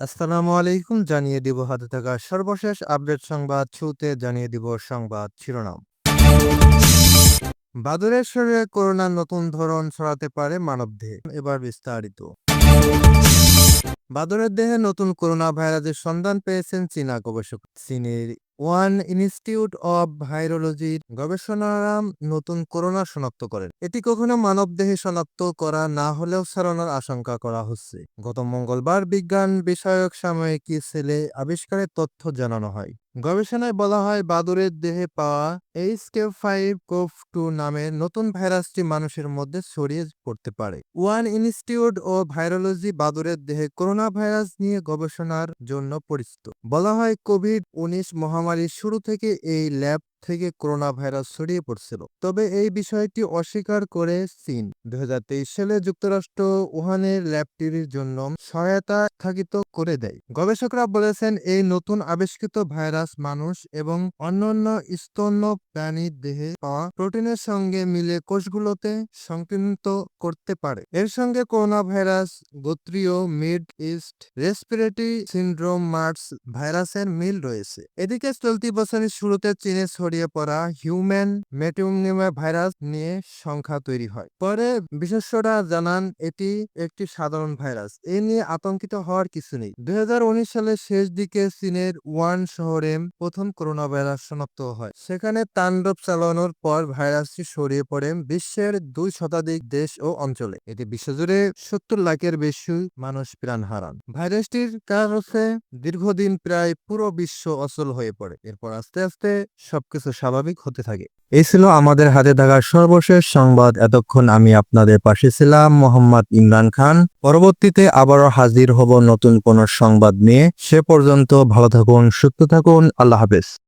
আসসালামু আলাইকুম, জানিয়ে দিব হাতে থাকা সর্বশেষ আপডেট সংবাদ, শুরুতে জানিয়ে দিব সংবাদ শিরোনাম। বাদুরের শরীরে করোনার নতুন ধরন ছড়াতে পারে মানবদেহে। এবার বিস্তারিত। বাদরের দেহে নতুন করোনা ভাইরাসের সন্ধান পেয়েছেন চীনা গবেষক। চীনের ওয়ান ইনস্টিটিউট অব ভাইরোলজির গবেষণারাম নতুন করোনা শনাক্ত করেন। এটি কখনো মানবদেহে শনাক্ত করা না হলেও ছড়ানোর আশঙ্কা করা হচ্ছে। গত মঙ্গলবার বিজ্ঞান বিষয়ক সাময়িকী সেলে আবিষ্কারের তথ্য জানানো হয়। গবেষণায় বলা হয় বাদুরের দেহে পাওয়া H K five CoV two নামের নতুন ভাইরাসটি মানুষের মধ্যে ছড়িয়ে পড়তে পারে। ওয়ান ইনস্টিটিউট ও ভাইরোলজি বাদুরের দেহে করোনা ভাইরাস নিয়ে গবেষণার জন্য পরিচিত। বলা হয় কোভিড উনিশ মহামারীর শুরু থেকে এই ল্যাব থেকে করোনা ভাইরাস ছড়িয়ে পড়ছিল। তবে এই বিষয়টি অস্বীকার করে চীন। দুই সালে যুক্তরাষ্ট্র উহানের ল্যাবটির জন্য সহায়তা স্থগিত করে দেয়। গবেষকরা বলেছেন, এই নতুন আবিষ্কৃত ভাইরাস মানুষ এবং অন্যান্য স্তন্য প্রাণীর দেহে পাওয়া প্রোটিনের সঙ্গে মিলে কোষগুলোতে সংক্রমিত করতে পারে। এর সঙ্গে করোনা ভাইরাস গোত্রীয় Mid East respiratory syndrome MERS ভাইরাসের মিল রয়েছে। এদিকে চলতি বছরের শুরুতে চীনে ছড়িয়ে পড়া হিউম্যান মেটিউনিমা ভাইরাস নিয়ে সংখ্যা তৈরি হয়। পরে বিশেষজ্ঞরা জানান, এটি একটি সাধারণ ভাইরাস। এ নিয়ে আতঙ্কিত হওয়ার কিছু নেই। দুই সালের শেষ দিকে চীনের ওয়ান শহরে প্রথম করোনা ভাইরাস শনাক্ত হয়। সেখানে তাণ্ডব চালানোর পর ভাইরাসটি ছড়িয়ে পড়ে বিশ্বের দুই শতাধিক দেশ ও অঞ্চলে। এতে বিশ্বজুড়ে সত্তর লাখের বেশি মানুষ প্রাণ হারান। ভাইরাসটির কারণে দীর্ঘদিন প্রায় পুরো বিশ্ব অচল হয়ে পড়ে। এরপর আস্তে আস্তে সবকিছু স্বাভাবিক হতে থাকে। এই ছিল আমাদের হাতে থাকা সর্বশেষ সংবাদ। এতক্ষণ আমি আপনাদের পাশে ছিলাম মোহাম্মদ ইমরান খান। পরবর্তীতে আবারও হাজির হব নতুন কোন সংবাদ নিয়ে। সে পর্যন্ত ভালো থাকুন, সুস্থ থাকুন। আল্লাহ হাফেজ।